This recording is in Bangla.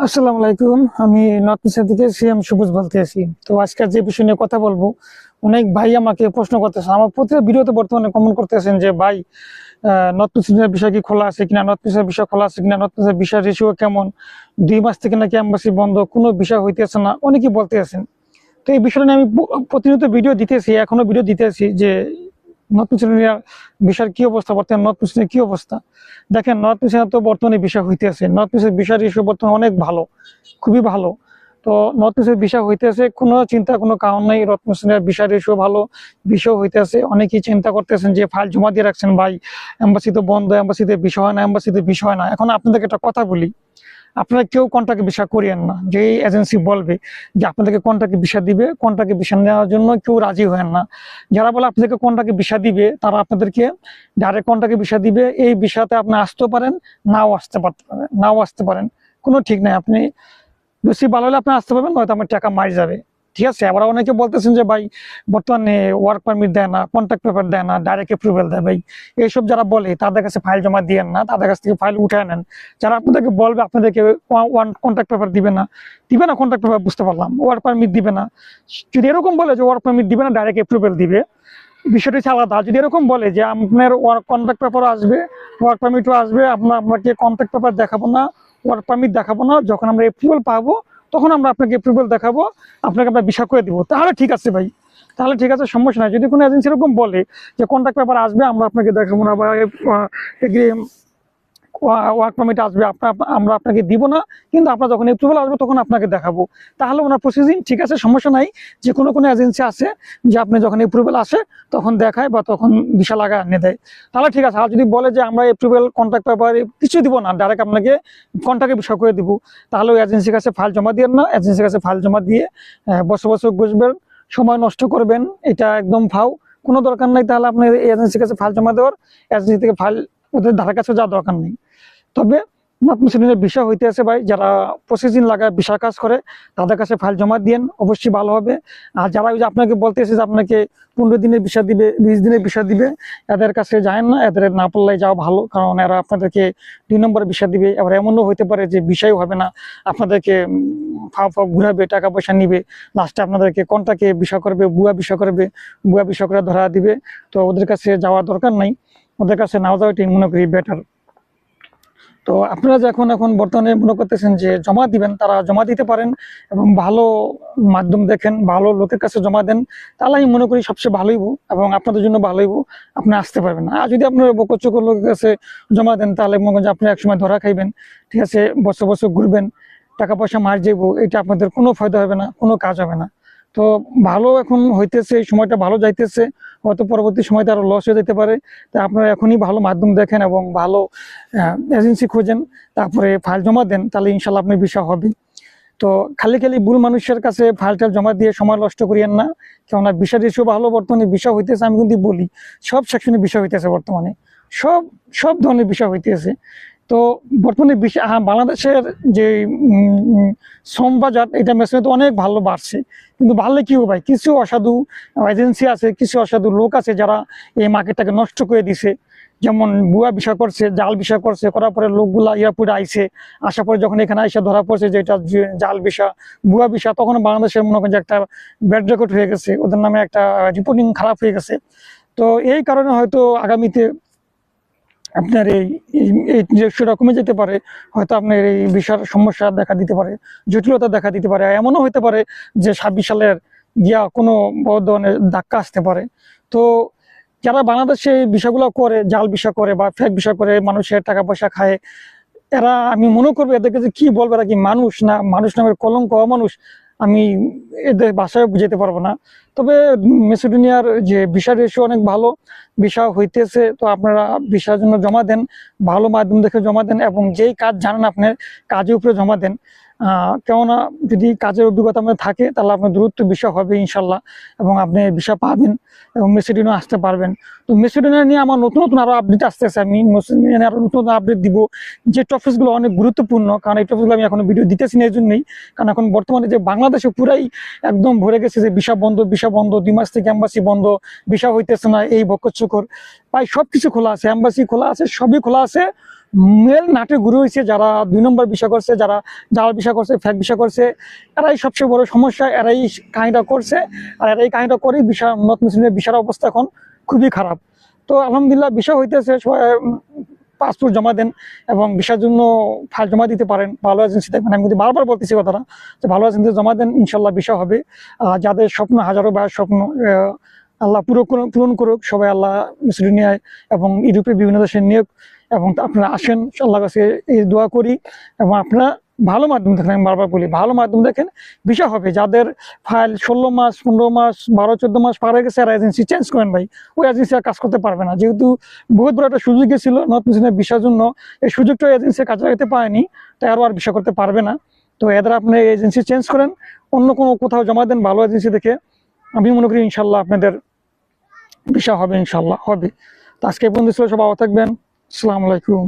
আসসালামু আলাইকুম। আমি নর্থ থেকে সিএম সবুজ বলতে আছি। তো আজকে যে বিষয় নিয়ে কথা বলব, অনেক ভাই আমাকে প্রশ্ন করতেছে। আমার প্রতিটা ভিডিওতে বর্তমানে কমেন্ট করতেছেন যে, ভাই নর্থ ইস্টের বিষয় কি খোলা আছে কিনা? নর্থ ইস্টের বিষয় খোলা আছে কিনা? নর্থ ইস্টের বিষয় রেশিও কেমন? দুই মাস থেকে নাকি অ্যাম্বাসি বন্ধ? কোনো বিষয় হইতেছে না? অনেকেই বলতে আছেন। তো এই বিষয়টা নিয়ে আমি প্রতিনিয়ত ভিডিও দিতেছি, এখনও ভিডিও দিতেছি যে নর্থ বিষয়ের কি অবস্থা? কি অবস্থা? দেখেন, নর্থ বর্তমানে বিষয় হইতেছে। নর্থ অনেক ভালো, খুবই ভালো। তো বিষয় হইতেছে, কোনো চিন্তা, কোনো কারণ নাই। নর্থ ইস্টের বিষয় রেশিও ভালো, বিষয় হইতেছে। অনেকেই চিন্তা করতেছেন যে ফাইল জমা দিয়ে রাখছেন ভাই। এম্বাসি তো বন্ধ এম্বাসিতে বিষয় না এম্বাসিতে বিষয় না। এখন আপনাদেরকে একটা কথা বলি। আপনারা কেউ কোনটাকে বিষয় করিয়েন না। যে এজেন্সি বলবে যে আপনাদেরকে কোনটাকে বিষয় দিবে কোনটাকে বিষয় নেওয়ার জন্য কেউ রাজি হয়েন না। যারা বলে আপনাদেরকে কোনটাকে বিষয় দিবে, তারা আপনাদেরকে ডাইরেক্ট কোনটাকে বিষয় দিবে। এই বিষয়তে আপনি আসতেও পারেন, নাও আসতে পারতে পারেন নাও আসতে পারেন। কোনো ঠিক নাই। আপনি বেশি ভালো হলে আপনি আসতে পারবেন, নয়তো আমার টাকা মারি যাবে। ঠিক আছে, আবার অনেকে বলতেছেন যে ভাই, বর্তমানে ওয়ার্ক পারমিট দেয় না কন্ট্রাক্ট পেপার দেয় না ডাইরেক্ট অ্যাপ্রুভেল দেয়। ভাই, এইসব যারা বলে, তাদের কাছে ফাইল জমা দিয়েন না, তাদের কাছ থেকে ফাইল উঠে নেন। যারা আপনাদেরকে বলবে, আপনাদেরকে ওয়ান কন্ট্রাক্ট পেপার দিবে না দিবে না কন্ট্রাক্ট পেপার বুঝতে পারলাম। ওয়ার্ক পারমিট দিবে না। যদি এরকম বলে যে ওয়ার্ক পারমিট দিবে না ডাইরেক্ট অ্যাপ্রুভেল দিবে, বিষয়টা আলাদা। যদি এরকম বলে যে আপনার ওয়ার্ক কন্ট্রাক্ট পেপারও আসবে ওয়ার্ক পারমিটও আসবে আপনার আপনাকে কন্ট্রাক্ট পেপার দেখাবো না ওয়ার্ক পারমিট দেখাবো না, যখন আমরা অ্যাপ্রুভাল পাবো তখন আমরা আপনাকে অ্যাপ্রুভাল দেখাবো, আপনাকে আমরা বিশাক করে দিব। তাহলে ঠিক আছে ভাই। তাহলে ঠিক আছে, সমস্যা নাই। যদি কোনো এজেন্সি এরকম বলে যে কন্ট্রাক্ট পেপার আসবে, আমরা আপনাকে দেখাবো না বা ওয়ার্ক পারমিট আসবে আপনার আমরা আপনাকে দিব না, কিন্তু আপনার যখন অ্যাপ্রুভাল আসবে তখন আপনাকে দেখাবো। তাহলে ওনার প্রসেসিং ঠিক আছে, সমস্যা নাই, যে কোনো কোনো এজেন্সি আছে যে আপনি যখন অ্যাপ্রুভাল আসে, তখন দেখায় বা তখন ভিসা লাগা এনে দেয়। তাহলে ঠিক আছে, আর যদি বলে যে আমরা অ্যাপ্রুভাল কন্ট্রাক্ট পেপার কিছু দিব না ডাইরেক্ট আপনাকে কন্ট্রাক্টে বিষয় করে দিব, তাহলে ওই এজেন্সির কাছে ফাইল জমা দিয়ে না এজেন্সির কাছে ফাইল জমা দিয়ে বসে বসে বসবেন, সময় নষ্ট করবেন, এটা একদম ফাও। কোনো দরকার নাই, তাহলে আপনি এজেন্সির কাছে ফাইল জমা দেওয়ার এজেন্সি থেকে ফাইল ওদের ধারে কাছে যাওয়ার দরকার নেই। তবে মুসলিমের বিষয় হইতে আছে ভাই, যারা প্রসেসিং লাগায় বিষয় কাজ করে, তাদের কাছে ফাইল জমা দিয়েন, অবশ্যই ভালো হবে। আর যারা ওই যে আপনাকে বলতেছে যে আপনাকে পনেরো দিনের বিষয় দিবে, বিশ দিনের বিষয় দিবে, এদের কাছে যায় না, এদের না পড়লে যাওয়া ভালো, কারণ এরা আপনাদেরকে দুই নম্বরে বিষয় দিবে। এবার এমনও হইতে পারে যে বিষয় হবে না, আপনাদেরকে ফাও ফাও ঘুরাবে, টাকা পয়সা নিবে লাস্টে আপনাদেরকে কোনটাকে বিষয় করবে, বুয়া বিষয় করবে, বুয়া বিষয় করে ধরা দিবে। তো ওদের কাছে যাওয়া দরকার নাই। ওদের কাছে নাও যাওয়াটাই মনে করি বেটার তো আপনারা যখন এখন বর্তমানে মনে করতেছেন যে জমা দিবেন, তারা জমা দিতে পারেন এবং ভালো মাধ্যম দেখেন, ভালো লোকের কাছে জমা দেন, তাহলে আমি মনে করি সবচেয়ে ভালোই এবং আপনাদের জন্য ভালোই আপনি আসতে পারবেন আর যদি আপনার বকচক লোকের কাছে জমা দেন, তাহলে মনে করেন যে আপনি একসময় ধরা খাইবেন, ঠিক আছে? বছর বছর ঘুরবেন, টাকা পয়সা মার যাইবো, এটা আপনাদের কোনো ফায়দা হবে না, কোনো কাজ হবে না। তো ভালো এখন হইতেছে, এই সময়টা ভালো যাইতেছে, হয়তো পরবর্তী সময়তে আরও লস হয়ে যেতে পারে। তা আপনারা এখনই ভালো মাধ্যম দেখেন এবং ভালো এজেন্সি খোঁজেন, তারপরে ফাইল জমা দেন, তাহলে ইনশাল্লাহ আপনি বিষয় হবে। তো খালি খালি ভুল মানুষের কাছে ফাইল টাইল জমা দিয়ে সময় নষ্ট করিয়েন না, কেননা বিষয় রেশিও ভালো, বর্তমানে বিষয় হইতেছে, আমি কিন্তু বলি, সব সেকশনে বিষয় হইতেছে বর্তমানে। সব সব ধরনের বিষয় হইতেছে। তো বর্তমানে বাংলাদেশের যে শ্রম বাজার, এটা মেশিনে তো অনেক ভালো বাড়ছে। কিন্তু বাড়লে কি হবে ভাই? কিছু অসাধু এজেন্সি আছে, কিছু অসাধু লোক আছে যারা এই মার্কেটটাকে নষ্ট করে দিছে। যেমন বুয়া বিষয় করছে, জাল বিষয় করছে, করার পরে লোকগুলা এয়ারপোর্টে আইছে, আসার পরে যখন এখানে আইসা ধরা পড়ছে যে এটা জাল বিষয়, বুয়া বিষয়, তখন বাংলাদেশের মনে করেন যে একটা ব্যাড রেকর্ড হয়ে গেছে। ওদের নামে একটা রিপোর্টিং খারাপ হয়ে গেছে। তো এই কারণে হয়তো আগামীতে আপনার এই, এই- এই রেশিওটা কমে যেতে পারে, হয়তো আপনার এই বিষয়ের সমস্যা দেখা দিতে পারে, জটিলতা দেখা দিতে পারে এমনও হতে পারে যে ছাব্বিশ সালের গিয়া কোনো বড় ধরনের ধাক্কা আসতে পারে। তো যারা বাংলাদেশে এই বিষয়গুলো করে, জাল বিষয় করে বা ফেক বিষয় করে, মানুষের টাকা পয়সা খায়, এরা, আমি মনে করব এদেরকে যে কি বলব, এরা কি মানুষ না, মানুষ নামের কলঙ্ক মানুষ আমি এদের বাসায় যেতে পারব না। তবে মেসিডোনিয়ার যে ভিসা রেশিও অনেক ভালো, ভিসা হইতেছে, তো আপনারা ভিসার জন্য জমা দেন, ভালো মাধ্যম দেখে জমা দেন এবং যেই কাজ জানেন আপনার কাজের উপরে জমা দেন। কেননা যদি কাজের অভিজ্ঞতা আপনার থাকে, তাহলে আপনার দূরত্ব বিষয় হবে ইনশাল্লাহ, এবং আপনি ভিসা পাবেন এবং মেসিডোনিয়া আসতে পারবেন। তো মেসিডোনিয়া নিয়ে আমার নতুন নতুন আরও আপডেট আসতেছে, আমি মেসিডোনিয়া নিয়ে আরও নতুন নতুন আপডেট দিব। যে টপিকসগুলো অনেক গুরুত্বপূর্ণ, কারণ এই টপিকগুলো আমি এখন ভিডিও দিতেছি না এই জন্যই কারণ এখন বর্তমানে যে বাংলাদেশে পুরাই একদম ভরে গেছে যে ভিসা বন্ধ ভিসা বন্ধ, দুই মাস থেকে অ্যাম্বাসি বন্ধ ভিসা হইতেছে না, এই বকর চকর প্রায় সব কিছু খোলা আছে এম্বাসি খোলা আছে, সবই খোলা আছে। মেল নাটে গুরু হয়েছে, যারা দুই নম্বর বিষয় করছে, যারা জাল বিষয় করছে, ফ্যাক বিষয় করছে, এরাই সবচেয়ে বড় সমস্যা, এরাই কাহিনীটা করছে, আর এরাই কাহিনীটা করেই বিষয় নর্থ মুসলিমের বিষয়ের অবস্থা এখন খুবই খারাপ। তো আলহামদুলিল্লাহ বিষয় হইতেছে, সবাই পাসপোর্ট জমা দেন এবং ভিসার জন্য ফাইল জমা দিতে পারেন, ভালো এজেন্সি দেখবেন আমি কিন্তু বারবার বলতেছি কথাটা, যে ভালো এজেন্সি জমা দেন, ইনশাল্লাহ বিষয় হবে। যাদের স্বপ্ন, হাজারো বাইরের স্বপ্ন আল্লাহ পুরো পূরণ করুক, সবাই আল্লাহ মুসলিনিয়ায় এবং ইউরোপে বিভিন্ন দেশে নিয়োগ এবং আপনারা আসেন আল্লাহ কাছে এই দোয়া করি এবং আপনারা ভালো মাধ্যম দেখেন, আমি বারবার বলি, ভালো মাধ্যম দেখেন, বিষয় হবে যাদের ফাইল ষোলো মাস, পনেরো মাস, বারো, চোদ্দ মাস পার হয়ে গেছে, আর এজেন্সি চেঞ্জ করেন ভাই, ওই এজেন্সি আর কাজ করতে পারবে না। যেহেতু বহুত বড় একটা সুযোগ ছিল নর্থ মুসলিমের বিষয়ের জন্য, এই সুযোগটা এজেন্সি কাজে লাগাতে পারেনি তাই আরও আর বিষয় করতে পারবে না। তো এদের আপনি এজেন্সি চেঞ্জ করেন, অন্য কোনো কোথাও জমা দেন, ভালো এজেন্সি দেখে, আমি মনে করি ইনশাল্লাহ আপনাদের বিষয় হবে ইনশাল্লাহ হবে। তো আজকে বন্ধু ছিল সব ভালো থাকবেন। আসসালামু আলাইকুম।